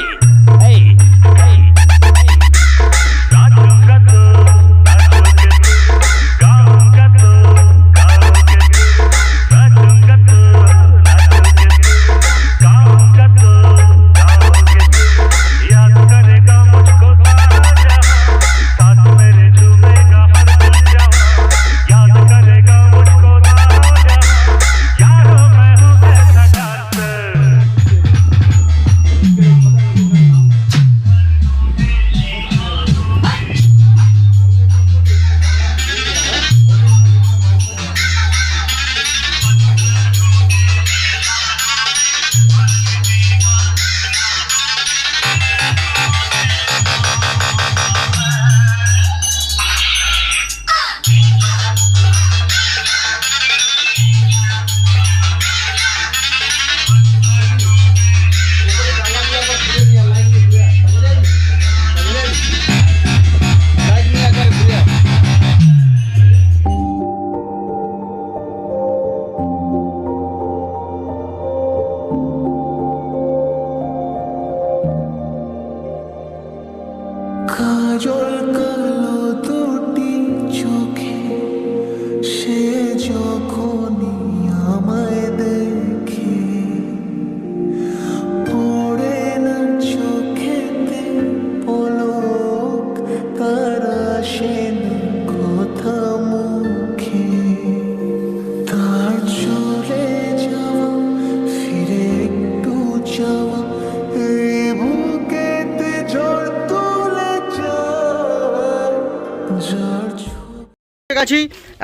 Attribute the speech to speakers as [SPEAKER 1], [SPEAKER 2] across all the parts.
[SPEAKER 1] Hey.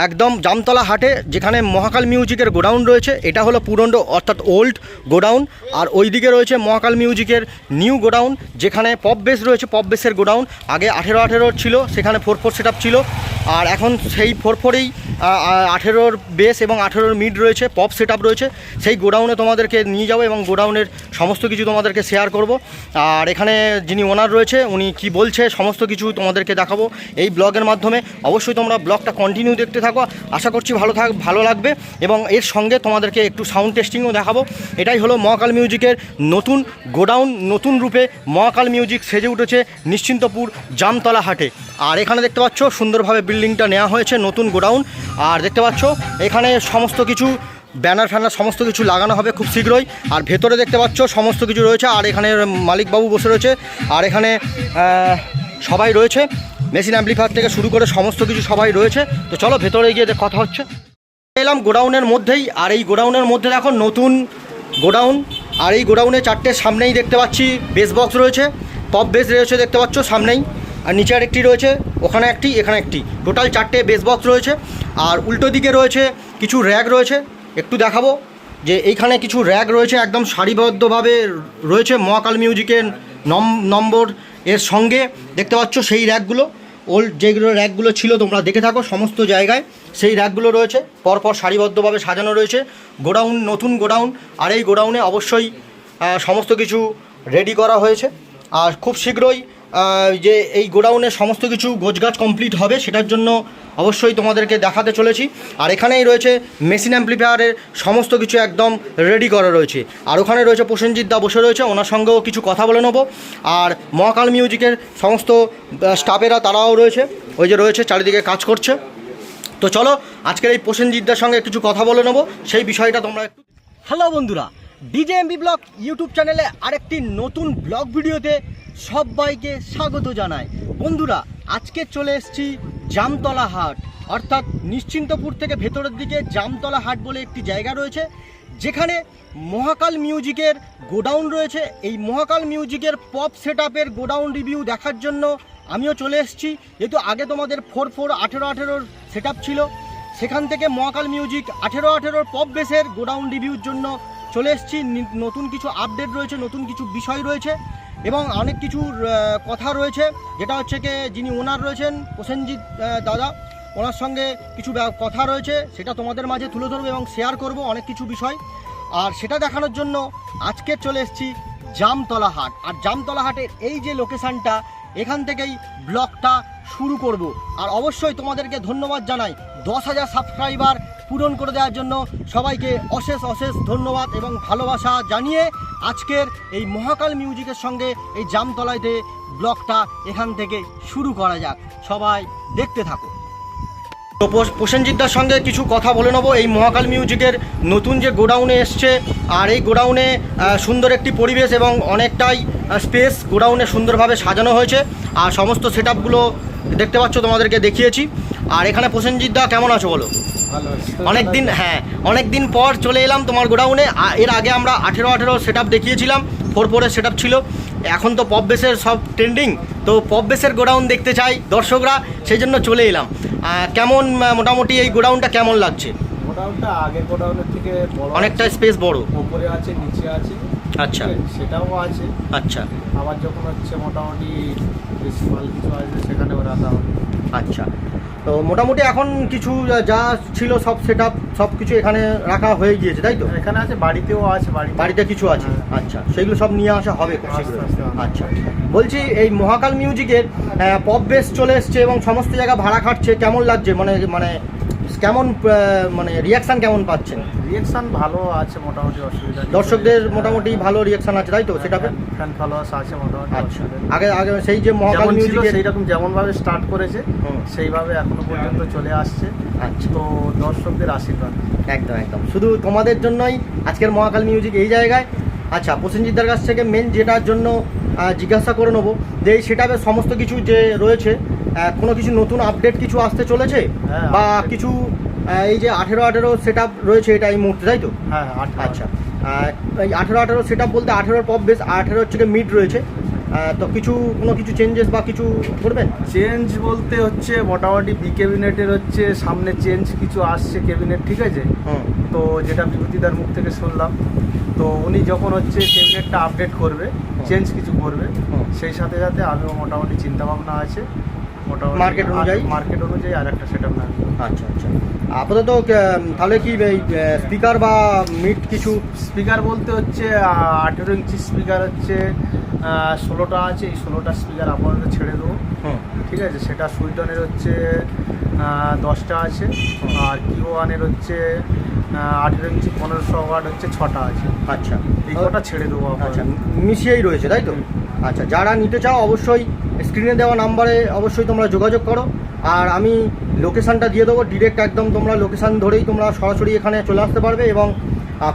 [SPEAKER 2] একদম জামতলা হাটে, যেখানে মহাকাল মিউজিকের গোডাউন রয়েছে, এটা হলো পুরনো, অর্থাৎ ওল্ড গোডাউন, আর ওই দিকে রয়েছে মহাকাল মিউজিকের নিউ গোডাউন, যেখানে পপ বেস রয়েছে পপ বেসের গোডাউন, আগে আঠেরো আঠেরোর ছিল, সেখানে ফোর ফোর সেট ছিল, আর এখন সেই ফোর ফোরেই আঠেরোর বেস এবং আঠেরোর মিড রয়েছে পপ সেট রয়েছে, সেই গোডাউনে তোমাদেরকে নিয়ে যাব এবং গোডাউনের সমস্ত কিছু তোমাদেরকে শেয়ার করব। আর এখানে যিনি ওনার রয়েছে, উনি কি বলছে, সমস্ত কিছু তোমাদেরকে দেখাবো এই ব্লগের মাধ্যমে। অবশ্যই তোমরা ব্লগটা কন্টিনিউ দেখতে থাকো। আশা করছি ভালো থাক, ভালো লাগবে। এবং এর সঙ্গে তোমাদেরকে একটু সাউন্ড টেস্টিংও দেখাবো। এটাই হলো মহাকাল মিউজিকের নতুন গোডাউন, নতুন রূপে মহাকাল মিউজিক সেজে উঠেছে নিশ্চিন্তপুর জামতলা হাটে। আর এখানে দেখতে পাচ্ছ, সুন্দরভাবে বিল্ডিংটা নেওয়া হয়েছে নতুন গোডাউন। আর দেখতে পাচ্ছ, এখানে সমস্ত কিছু ব্যানার ফ্যানার সমস্ত কিছু লাগানো হবে খুব শীঘ্রই। আর ভেতরে দেখতে পাচ্ছ, সমস্ত কিছু রয়েছে। আর এখানে মালিকবাবু বসে রয়েছে। আর এখানে সবাই রয়েছে। মেশিন অ্যাম্পলিফায়ার থেকে শুরু করে সমস্ত কিছু সবাই রয়েছে। তো চলো ভেতরে গিয়ে কথা হচ্ছে। এলাম গোডাউনের মধ্যেই, আর এই গোডাউনের মধ্যে দেখো নতুন গোডাউন। আর এই গোডাউনে চারটে সামনেই দেখতে পাচ্ছি বেস বক্স রয়েছে। পপ বেস রয়েছে দেখতে পাচ্ছ সামনেই। আর নিচে আরেকটি রয়েছে, ওখানে একটি, এখানে একটি। টোটাল চারটে বেস বক্স রয়েছে। আর উল্টো দিকে রয়েছে কিছু র্যাক রয়েছে। একটু দেখাবো যে এইখানে কিছু র্যাক রয়েছে, একদম সারিবদ্ধভাবে রয়েছে মহাকাল মিউজিকের নম নম্বর। এর সঙ্গে দেখতে পাচ্ছ সেই র্যাকগুলো। ওল্ড যেগুলো র্যাকগুলো ছিল, তোমরা দেখে থাকো সমস্ত জায়গায়। সেই র্যাকগুলো রয়েছে। পরপর সারিবদ্ধভাবে সাজানো রয়েছে। গোডাউন, নতুন গোডাউন। আর এই গোডাউনে অবশ্যই সমস্ত কিছু রেডি করা হয়েছে। আর খুব শীঘ্রই যে এই গোডাউনে সমস্ত কিছু গোছগাছ কমপ্লিট হবে, সেটার জন্য অবশ্যই তোমাদেরকে দেখাতে চলেছি। আর এখানেই রয়েছে মেশিন অ্যাম্পলিফায়ারের সমস্ত কিছু একদম রেডি করা রয়েছে। আর ওখানে রয়েছে প্রসেনজিৎ দা বসে রয়েছে, ওনার সঙ্গেও কিছু কথা বলে নেব। আর মহাকাল মিউজিকের সমস্ত স্টাফেরা তারাও রয়েছে, ওই যে রয়েছে, চারিদিকে কাজ করছে। তো চলো, আজকের এই প্রসেনজিৎদার সঙ্গে কিছু কথা বলে নেব। সেই বিষয়টা তোমরা একটু হ্যালো বন্ধুরা ডিজে এমবি ব্লগ ইউটিউব চ্যানেলে আরেকটি নতুন ব্লগ ভিডিওতে সবাইকে স্বাগত জানাই। বন্ধুরা, আজকে চলে এসছি জামতলা হাট। অর্থাৎ নিশ্চিন্তপুর থেকে ভেতরের দিকে জামতলা হাট বলে একটি জায়গা রয়েছে, যেখানে মহাকাল মিউজিকের গোডাউন রয়েছে। এই মহাকাল মিউজিকের পপ সেট গোডাউন রিভিউ দেখার জন্য আমিও চলে এসেছি। যেহেতু আগে তোমাদের ফোর ফোর আঠেরো আঠেরোর সেট ছিল, সেখান থেকে মহাকাল মিউজিক আঠেরো আঠেরোর পপ বেসের গোডাউন রিভিউর জন্য চলে এসেছি। নতুন কিছু আপডেট রয়েছে, নতুন কিছু বিষয় রয়েছে। এবং অনেক কিছু কথা রয়েছে। যেটা হচ্ছে কি, যিনি ওনার রয়েছেন, প্রসেনজিৎ দাদা, ওনার সঙ্গে কিছু কথা রয়েছে, সেটা তোমাদের মাঝে তুলে ধরবো এবং শেয়ার করব অনেক কিছু বিষয়। আর সেটা দেখানোর জন্য আজকে চলে এসেছি জামতলা হাট। আর জামতলা হাটের এই যে লোকেশানটা এখান থেকেই ব্লগটা শুরু করব। আর অবশ্যই তোমাদেরকে ধন্যবাদ জানাই। দশ হাজার সাবস্ক্রাইবার পূরণ করে দেওয়ার জন্য সবাইকে অশেষ অশেষ ধন্যবাদ এবং ভালোবাসা জানিয়ে আজকের এই মহাকাল মিউজিকের সঙ্গে এই জামতলাইতে ব্লগটা এখান থেকে শুরু করা যাক। সবাই দেখতে থাকো তো প্রসেনজিৎদার সঙ্গে কিছু কথা বলে নেব। এই মহাকাল মিউজিকের নতুন যে গোডাউনে এসছে, আর এই গোডাউনে সুন্দর একটি পরিবেশ এবং অনেকটাই স্পেস গোডাউনে সুন্দরভাবে সাজানো হয়েছে। আর সমস্ত সেট দেখতে পাচ্ছ, তোমাদেরকে দেখিয়েছি। আর এখানে প্রসেনজিৎদা, কেমন আছো বলো? অনেক দিন হ্যাঁ অনেক দিন পর চলে এলাম তোমার গোডাউনে। এর আগে আমরা আঠেরো আঠেরো সেট দেখিয়েছিলাম ফোর ফোরের সেট ছিল। এখন তো পপ বেসের সব ট্রেন্ডিং তো পপ বেসের গোডাউন দেখতে চাই দর্শকরা সেই জন্য চলে এলাম। কেমন মোটামুটি এই গোডাউনটা কেমন লাগছে?
[SPEAKER 3] গোডাউনটা আগের গোডাউনের থেকে
[SPEAKER 2] অনেকটা স্পেস বড়।
[SPEAKER 3] উপরে আছে নিচে আছে।
[SPEAKER 2] আচ্ছা।
[SPEAKER 3] সেটাও আছে।
[SPEAKER 2] আচ্ছা।
[SPEAKER 3] আবার যখন হচ্ছে মোটামুটি বেশি মাল কিছু আসবে সেখানেও রাখা হবে।
[SPEAKER 2] আচ্ছা। তো মোটামুটি এখন কিছু যা ছিল সব সেট সব কিছু এখানে রাখা হয়ে গিয়েছে তাই তো?
[SPEAKER 3] এখানে আছে বাড়িতেও আছে বাড়িতে।
[SPEAKER 2] কিছু আছে?
[SPEAKER 3] হ্যাঁ।
[SPEAKER 2] আচ্ছা সেগুলো সব নিয়ে আসা হবে। আচ্ছা। বলছি এই মহাকাল মিউজিকের পপ বেস চলে এসছে এবং সমস্ত জায়গা ভাড়া খাটছে কেমন লাগছে? মানে মানে কেমন মানে রিয়াকশন কেমন পাচ্ছেন?
[SPEAKER 3] রিয়েকশন ভালো আছে মোটামুটি অসুবিধা নেই।
[SPEAKER 2] দর্শকদের
[SPEAKER 3] হ্যাঁ,
[SPEAKER 2] মোটামুটি ভালো রিয়াকশন আছে তাই তো? সেটা
[SPEAKER 3] ফ্যান- ফ্যান ফলোয়ার্স আছে মোটামুটি
[SPEAKER 2] আচ্ছা।
[SPEAKER 3] অসুবিধা নেই।
[SPEAKER 2] আগে আগে সেই যে মহাকাল
[SPEAKER 3] যেমন ছিল
[SPEAKER 2] মিউজিকের
[SPEAKER 3] সেইরকম যেমন ভাবে স্টার্ট করেছে
[SPEAKER 2] হুম।
[SPEAKER 3] সেইভাবে এখনও পর্যন্ত চলে আসছে।
[SPEAKER 2] আচ্ছা।
[SPEAKER 3] তো দর্শকদের আশীর্বাদ।
[SPEAKER 2] একদম একদম। শুধু তোমাদের জন্যই আজকের মহাকাল মিউজিক এই জায়গায়। আচ্ছা প্রসেনজিৎদার কাছ থেকে মেন যেটার জন্য জিজ্ঞাসা করে নেব। যে সেটাপে সমস্ত কিছু যে রয়েছে কোনো কিছু নতুন আপডেট কিছু আসতে চলেছে?
[SPEAKER 3] হ্যাঁ,
[SPEAKER 2] বা কিছু এই যে আঠেরো আঠেরো সেট রয়েছে এটা এই মুহূর্তে তাই তো?
[SPEAKER 3] হ্যাঁ আট
[SPEAKER 2] আচ্ছা এই আঠেরো আঠেরো সেট বলতে আঠেরোর পপ বেশ আঠেরো হচ্ছে মিড রয়েছে। তো কিছু কোনো কিছু চেঞ্জেস বা কিছু করবেন?
[SPEAKER 3] চেঞ্জ বলতে হচ্ছে মোটামুটি বি ক্যাবিনেটের হচ্ছে সামনে চেঞ্জ কিছু আসছে ক্যাবিনেট ঠিক আছে? তো যেটা বিভূতিদার মুখ থেকে শুনলাম। তো উনি যখন হচ্ছে ক্যাবিনেটটা আপডেট করবে চেঞ্জ কিছু করবে সেই সাথে সাথে আমিও মোটামুটি চিন্তা ভাবনা আছে। মোটামুটি
[SPEAKER 2] Market অনুযায়ী?
[SPEAKER 3] মার্কেট অনুযায়ী আর একটা সেট আপ
[SPEAKER 2] আচ্ছা আচ্ছা। আপাতত তাহলে কি স্পিকার বা মিড কিছু?
[SPEAKER 3] স্পিকার বলতে হচ্ছে আঠেরো ইঞ্চি স্পিকার হচ্ছে ষোলোটা আছে এই ষোলোটা স্পিকার আপাতত ছেড়ে দেবো। ঠিক আছে? সেটা সুইটনের হচ্ছে দশটা আছে। আর কিও ওয়ানের হচ্ছে আঠেরো ইঞ্চি পনেরোশো ওয়াট হচ্ছে ছটা আছে।
[SPEAKER 2] আচ্ছা।
[SPEAKER 3] এই কটা ছেড়ে দেবো
[SPEAKER 2] আচ্ছা মিশিয়েই রয়েছে তাই তো? আচ্ছা যারা নিতে চাও অবশ্যই স্ক্রিনে দেওয়া নাম্বারে অবশ্যই তোমরা যোগাযোগ করো। আর আমি লোকেশানটা দিয়ে দেবো ডিরেক্ট একদম তোমরা লোকেশান ধরেই তোমরা সরাসরি এখানে চলে আসতে পারবে এবং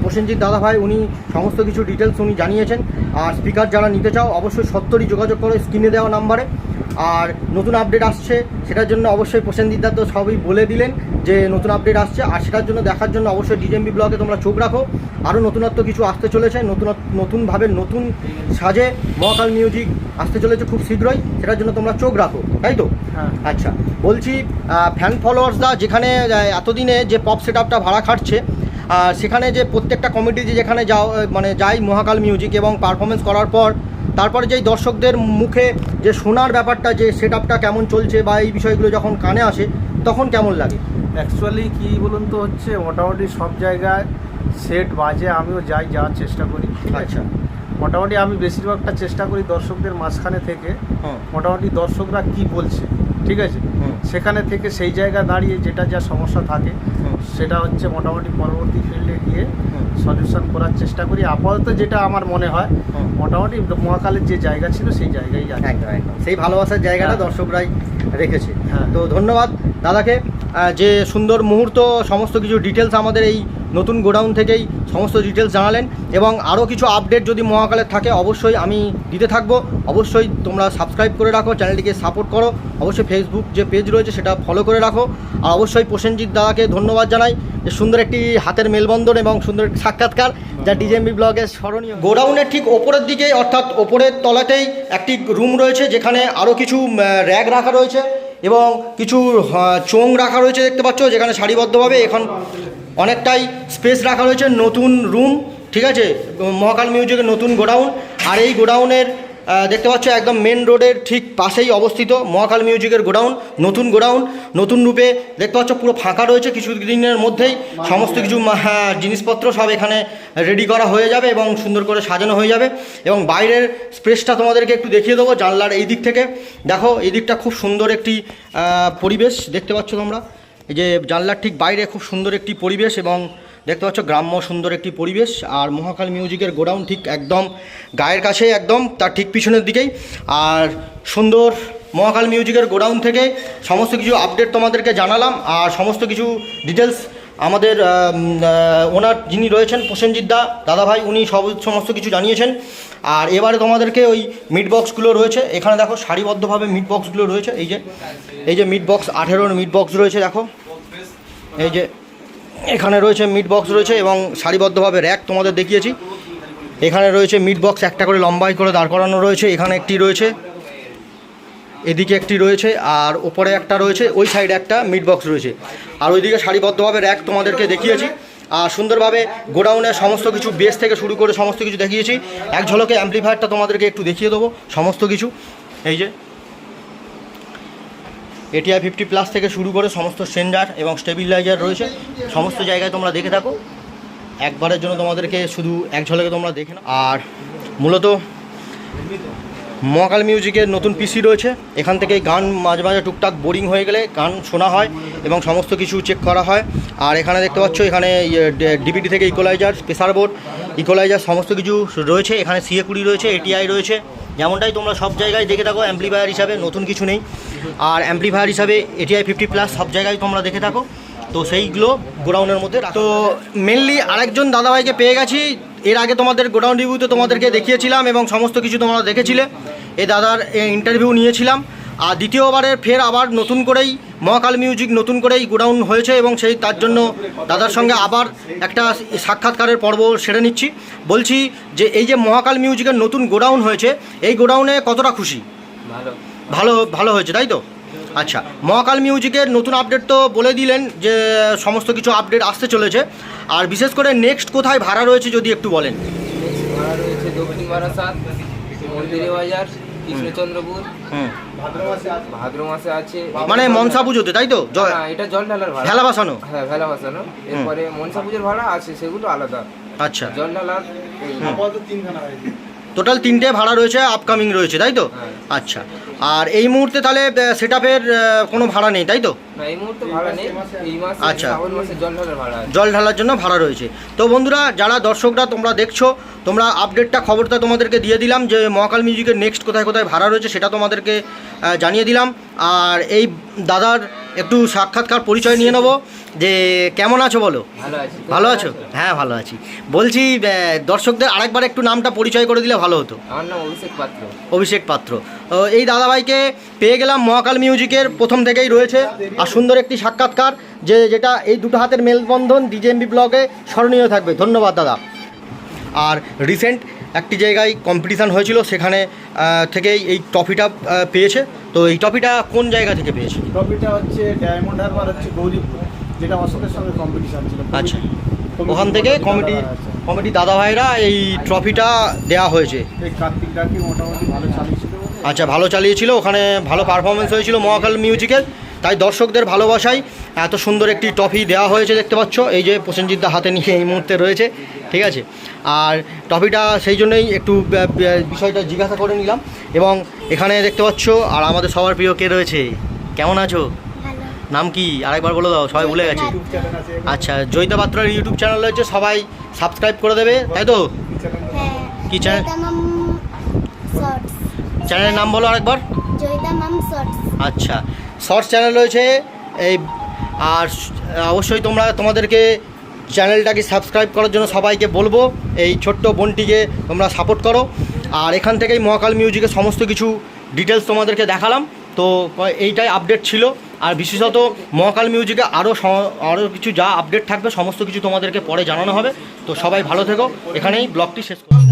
[SPEAKER 2] প্রসেনজিৎ দাদা ভাই উনি সমস্ত কিছু ডিটেলস উনি জানিয়েছেন। আর স্পিকার যারা নিতে চাও অবশ্যই সত্তরই যোগাযোগ করো স্ক্রিনে দেওয়া নাম্বারে আর নতুন আপডেট আসছে সেটার জন্য অবশ্যই প্রসেনজিৎদা তো সবই বলে দিলেন যে নতুন আপডেট আসছে আর সেটার জন্য দেখার জন্য অবশ্যই ডিজেএমবি ব্লগে তোমরা চোখ রাখো। আরও নতুনত্ব কিছু আসতে চলেছে নতুন নতুনভাবে নতুন সাজে মহাকাল মিউজিক আসতে চলেছে খুব শীঘ্রই সেটার জন্য তোমরা চোখ রাখো তাই তো?
[SPEAKER 3] হ্যাঁ।
[SPEAKER 2] আচ্ছা বলছি ফ্যান ফলোয়ার্সরা যেখানে এতদিনে যে পপ সেট আপটা ভাড়া খাটছে সেখানে যে প্রত্যেকটা কমিটি যে যেখানে যাও মানে যাই মহাকাল মিউজিক এবং পারফরমেন্স করার পর তারপরে যেই দর্শকদের মুখে যে শোনার ব্যাপারটা যে সেট আপটা কেমন চলছে বা এই বিষয়গুলো যখন কানে আসে তখন কেমন লাগে?
[SPEAKER 3] অ্যাকচুয়ালি কি বলুন তো হচ্ছে মোটামুটি সব জায়গায় সেট বাজে আমিও যাই যাওয়ার চেষ্টা করি
[SPEAKER 2] আচ্ছা।
[SPEAKER 3] মোটামুটি আমি বেশিরভাগটা চেষ্টা করি দর্শকদের মাঝখানে থেকে মোটামুটি দর্শকরা কি বলছে ঠিক আছে? সেখানে থেকে সেই জায়গা দাঁড়িয়ে যেটা যা সমস্যা থাকে। সেটা হচ্ছে মোটামুটি পরবর্তী ফিল্ডে গিয়ে। সলিউশন করার চেষ্টা করি আপাতত যেটা আমার মনে হয় মোটামুটি মহাকালের যে জায়গা ছিল সেই জায়গায়
[SPEAKER 2] একদম একদম সেই ভালোবাসার জায়গাটা
[SPEAKER 3] হ্যাঁ।
[SPEAKER 2] দর্শকরাই রেখেছে
[SPEAKER 3] হ্যাঁ।
[SPEAKER 2] তো ধন্যবাদ দাদাকে যে সুন্দর মুহূর্ত সমস্ত কিছু ডিটেলস আমাদের এই নতুন গোডাউন থেকেই সমস্ত ডিটেলস জানালেন এবং আরও কিছু আপডেট যদি মহাকালের থাকে, অবশ্যই আমি দিতে থাকব। অবশ্যই তোমরা সাবস্ক্রাইব করে রাখো চ্যানেলটিকে সাপোর্ট করো। অবশ্যই ফেসবুক যে পেজ রয়েছে সেটা ফলো করে রাখো। আর অবশ্যই প্রসেনজিৎ দাদাকে ধন্যবাদ জানাই যে সুন্দর একটি হাতের মেলবন্ধন এবং সুন্দর একটি সাক্ষাৎকার যা ডিজেএমবি ব্লগের স্মরণীয়। গোডাউনের ঠিক ওপরের দিকে, অর্থাৎ ওপরের তলাতেই একটি রুম রয়েছে, যেখানে আরও কিছু র্যাক রাখা রয়েছে এবং কিছু চোং রাখা রয়েছে দেখতে পাচ্ছ, যেখানে সারিবদ্ধভাবে এখন অনেকটাই স্পেস রাখা রয়েছে নতুন রুম ঠিক আছে? মহাকাল মিউজিকের নতুন গোডাউন আর এই গোডাউনের দেখতে পাচ্ছ একদম মেন রোডের ঠিক পাশেই অবস্থিত মহাকাল মিউজিকের গোডাউন নতুন গোডাউন নতুন রূপে দেখতে পাচ্ছ পুরো ফাঁকা রয়েছে কিছু দিনের মধ্যেই সমস্ত কিছু হ্যাঁ, জিনিসপত্র সব এখানে রেডি করা হয়ে যাবে এবং সুন্দর করে সাজানো হয়ে যাবে। এবং বাইরের স্পেসটা তোমাদেরকে একটু দেখিয়ে দেবো জানলার এই দিক থেকে। দেখো এই দিকটা খুব সুন্দর একটি পরিবেশ দেখতে পাচ্ছ তোমরা। এই যে জানলার ঠিক বাইরে খুব সুন্দর একটি পরিবেশ এবং দেখতে পাচ্ছ গ্রাম্য সুন্দর একটি পরিবেশ আর মহাকাল মিউজিকের গোডাউন ঠিক একদম গায়ের কাছে একদম, তার ঠিক পিছনের দিকেই। আর সুন্দর মহাকাল মিউজিকের গোডাউন থেকে সমস্ত কিছু আপডেট তোমাদেরকে জানালাম আর সমস্ত কিছু ডিটেলস আমাদের ওনার যিনি রয়েছেন প্রসেনজিৎ দা, দাদাভাই, উনি সব, সমস্ত কিছু জানিয়েছেন। আর এবারে তোমাদেরকে ওই মিট বক্সগুলো রয়েছে। এখানে দেখো সারিবদ্ধভাবে মিট বক্সগুলো রয়েছে। এই যে এই যে মিট বক্স আঠেরোর মিট বক্স রয়েছে, দেখো। এই যে এখানে রয়েছে মিট বক্স রয়েছে এবং সারিবদ্ধভাবে র্যাক তোমাদের দেখিয়েছি। এখানে রয়েছে মিট বক্স একটা করে লম্বাই করে দাঁড় করানো রয়েছে, এখানে একটি রয়েছে, এদিকে একটি রয়েছে আর ওপরে একটা রয়েছে, ওই সাইডে একটা মিট বক্স রয়েছে। আর ওইদিকে সারিবদ্ধভাবে র্যাক তোমাদেরকে দেখিয়েছি। আর সুন্দরভাবে গোডাউনের সমস্ত কিছু বেস থেকে শুরু করে সমস্ত কিছু দেখিয়েছি। এক ঝলকে অ্যাম্পলিফায়ারটা তোমাদেরকে একটু দেখিয়ে দেবো, সমস্ত কিছু। এই যে এটিআই ফিফটি প্লাস থেকে শুরু করে সমস্ত সেন্ডার এবং স্টেবিলাইজার রয়েছে, সমস্ত জায়গায় তোমরা দেখে থাকো। একবারের জন্য তোমাদেরকে শুধু এক ঝলকে তোমরা দেখে না আর মূলত মহাকাল মিউজিকের নতুন পিসি রয়েছে। এখান থেকে গান মাঝে মাঝে টুকটাক বোরিং হয়ে গেলে গান শোনা হয় এবং সমস্ত কিছু চেক করা হয়। আর এখানে দেখতে পাচ্ছ, এখানে ডিবিটি থেকে ইকোলাইজার প্রেসার বোর্ড ইকোলাইজার সমস্ত কিছু রয়েছে। এখানে সিএ কুড়ি রয়েছে এটিআই রয়েছে। যেমনটাই তোমরা সব জায়গায় দেখে থাকো অ্যাম্পলিফায়ার হিসাবে নতুন কিছু নেই। আর অ্যাম্পলিফায়ার হিসাবে এটিআই ফিফটি প্লাস সব জায়গায় তোমরা দেখে থাকো। তো সেইগুলো গোডাউনের মধ্যে তো মেনলি আরেকজন দাদাভাইকে পেয়ে গেছি। এর আগে তোমাদের গোডাউন রিভিউতে তোমাদেরকে দেখিয়েছিলাম এবং সমস্ত কিছু তোমরা দেখেছিলে। এই দাদার ইন্টারভিউ নিয়েছিলাম। আর দ্বিতীয়বারের ফের আবার নতুন করেই মহাকাল মিউজিক নতুন করেই গোডাউন হয়েছে এবং সেই তার জন্য দাদার সঙ্গে আবার একটা সাক্ষাৎকারের পর্ব সেরে নিচ্ছি। বলছি যে এই যে মহাকাল মিউজিকের নতুন গোডাউন হয়েছে এই গোডাউনে কতটা খুশি?
[SPEAKER 4] ভালো।
[SPEAKER 2] ভালো ভালো হয়েছে তাই তো? আচ্ছা মহাকাল মিউজিকের নতুন আপডেট তো বলে দিলেন যে সমস্ত কিছু আপডেট আসতে চলেছে। আর বিশেষ করে নেক্সট কোথায় ভাড়া রয়েছে যদি একটু বলেন?
[SPEAKER 4] ভাড়া রয়েছে দক্ষিণ বারাসাত মন্দিরে বাজার কৃষ্ণচন্দ্রপুর ভাদ্র মাসে আছে।
[SPEAKER 2] মানে মনসা পুজোতে তাই তো?
[SPEAKER 4] এটা জল ঢালার ভাড়া।
[SPEAKER 2] ভেলা বাসানো?
[SPEAKER 4] হ্যাঁ ভেলা এরপরে মনসা পুজোর ভাড়া আছে সেগুলো আলাদা।
[SPEAKER 2] আচ্ছা।
[SPEAKER 4] জল ঢালার
[SPEAKER 2] টোটাল তিনটে ভাড়া রয়েছে আপকামিং রয়েছে তাই তো?
[SPEAKER 4] হ্যাঁ।
[SPEAKER 2] আচ্ছা। আর এই মুহূর্তে তাহলে সেট আপের কোনো ভাড়া নেই তাই তো?
[SPEAKER 4] না এই মুহূর্তে ভাড়া নেই। এই মাসে
[SPEAKER 2] আচ্ছা।
[SPEAKER 4] জল ঢালার ভাড়া আছে।
[SPEAKER 2] জল ঢালার জন্য ভাড়া রয়েছে। তো বন্ধুরা যারা দর্শকরা তোমরা দেখছ তোমরা আপডেটটা খবরটা তোমাদেরকে দিয়ে দিলাম যে মহাকাল মিউজিকের নেক্সট কোথায় কোথায় ভাড়া রয়েছে সেটা তোমাদেরকে জানিয়ে দিলাম। আর এই দাদার একটু সাক্ষাৎকার পরিচয় নিয়ে নেব। যে কেমন আছো বলো?
[SPEAKER 4] ভালো আছে।
[SPEAKER 2] ভালো আছো? হ্যাঁ ভালো আছি। বলছি দর্শকদের আরেকবার একটু নামটা পরিচয় করে দিলে ভালো হতো।
[SPEAKER 4] আমার নাম অভিষেক পাত্র।
[SPEAKER 2] অভিষেক পাত্র। এই দাদাভাইকে পেয়ে গেলাম মহাকাল মিউজিকের প্রথম থেকেই রয়েছে। আর সুন্দর একটি সাক্ষাৎকার যে যেটা এই দুটো হাতের মেলবন্ধন ডিজেএমবি ব্লগে স্মরণীয় থাকবে। ধন্যবাদ দাদা। আর রিসেন্ট একটি জায়গায় কম্পিটিশান হয়েছিল সেখানে থেকেই এই ট্রফিটা পেয়েছে। তো এই ট্রফিটা কোন জায়গা থেকে পেয়েছে?
[SPEAKER 3] ট্রফিটা হচ্ছে ডায়মন্ড হারবার হচ্ছে গৌরীপুর যেটা অশোকের সঙ্গে কম্পিটিশন ছিল।
[SPEAKER 2] আচ্ছা। ওখান থেকে কমিটি কমিটি দাদা ভাইরা এই ট্রফিটা দেওয়া হয়েছে।
[SPEAKER 3] কার্তিক ডাকি মোটামুটি ভালো চালিয়েছিল
[SPEAKER 2] আচ্ছা ভালো চালিয়েছিল। ওখানে ভালো পারফরমেন্স হয়েছিল মহাকাল মিউজিকের তাই দর্শকদের ভালোবাসায় এত সুন্দর একটি ট্রফি দেওয়া হয়েছে দেখতে পাচ্ছ। এই যে প্রসেনজিৎ দা হাতে নিয়ে এই মুহূর্তে রয়েছে। ঠিক আছে? আর ট্রফিটা সেই জন্যই একটু বিষয়টা জিজ্ঞাসা করে নিলাম। এবং এখানে দেখতে পাচ্ছ আর আমাদের সবার প্রিয় কে রয়েছে? কেমন আছো? নাম কি? আরেকবার বলে দাও সবাই ভুলে গেছে। আচ্ছা জয়িতা পাত্রের ইউটিউব চ্যানেল রয়েছে সবাই সাবস্ক্রাইব করে দেবে তাই তো?
[SPEAKER 5] হ্যাঁ।
[SPEAKER 2] কি চ্যানেল? চ্যানেলের নাম বলো আরেকবার।
[SPEAKER 5] Joyita mom shorts.
[SPEAKER 2] আচ্ছা শর্টস চ্যানেল রয়েছে এই আর অবশ্যই তোমরা তোমাদেরকে চ্যানেলটাকে সাবস্ক্রাইব করার জন্য সবাইকে বলব, এই ছোট্ট বোনটিকে তোমরা সাপোর্ট করো। আর এখান থেকেই মহাকাল মিউজিকের সমস্ত কিছু ডিটেলস তোমাদেরকে দেখালাম। তো, এইটাই আপডেট ছিল। আর বিশেষত মহাকাল মিউজিকে আরও আরও কিছু যা আপডেট থাকবে, সমস্ত কিছু তোমাদেরকে পরে জানানো হবে। তো সবাই ভালো থেকো। এখানেই ব্লগটি শেষ করো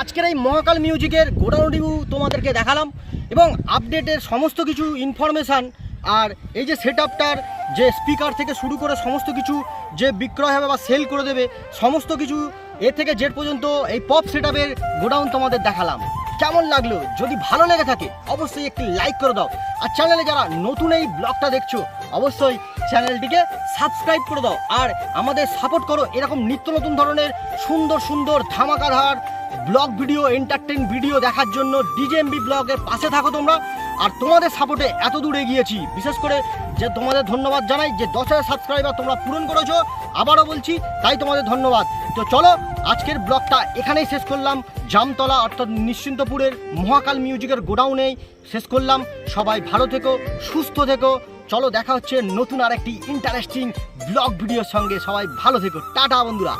[SPEAKER 2] আজকের এই মহাকাল মিউজিকের গোডাউন রিভিউ তোমাদেরকে দেখালাম এবং আপডেটের সমস্ত কিছু ইনফরমেশান আর এই যে সেট আপটার যে স্পিকার থেকে শুরু করে সমস্ত কিছু যে বিক্রয় হবে বা সেল করে দেবে, সমস্ত কিছু এ থেকে জেড পর্যন্ত এই পপ সেট আপের গোডাউন তোমাদের দেখালাম। কেমন লাগল? যদি ভালো লেগে থাকে, অবশ্যই একটি লাইক করে দাও। আর চ্যানেলে যারা নতুন এই ব্লগটা দেখছ, অবশ্যই চ্যানেলটিকে সাবস্ক্রাইব করে দাও। আর আমাদের সাপোর্ট করো এরকম নিত্য নতুন ধরনের সুন্দর সুন্দর ধামাকাধার ব্লগ ভিডিও এন্টারটেন ভিডিও দেখার জন্য ডিজেএমবি ব্লগের পাশে থাকো তোমরা। আর তোমাদের সাপোর্টে এত দূর এগিয়েছি। বিশেষ করে যে তোমাদের ধন্যবাদ জানাই, যে দশ হাজার সাবস্ক্রাইবার তোমরা পূরণ করেছ আবারও বলছি, তাই তোমাদের ধন্যবাদ। তো চলো, আজকের ব্লগটা এখানেই শেষ করলাম। জামতলা, অর্থাৎ নিশ্চিন্তপুরের মহাকাল মিউজিকের গোডাউনেই শেষ করলাম। সবাই ভালো থেকো, সুস্থ থেকো। চলো, দেখা হচ্ছে নতুন আরেকটি ইন্টারেস্টিং ব্লগ ভিডিওর সঙ্গে। সবাই ভালো থেকো। টাটা, বন্ধুরা।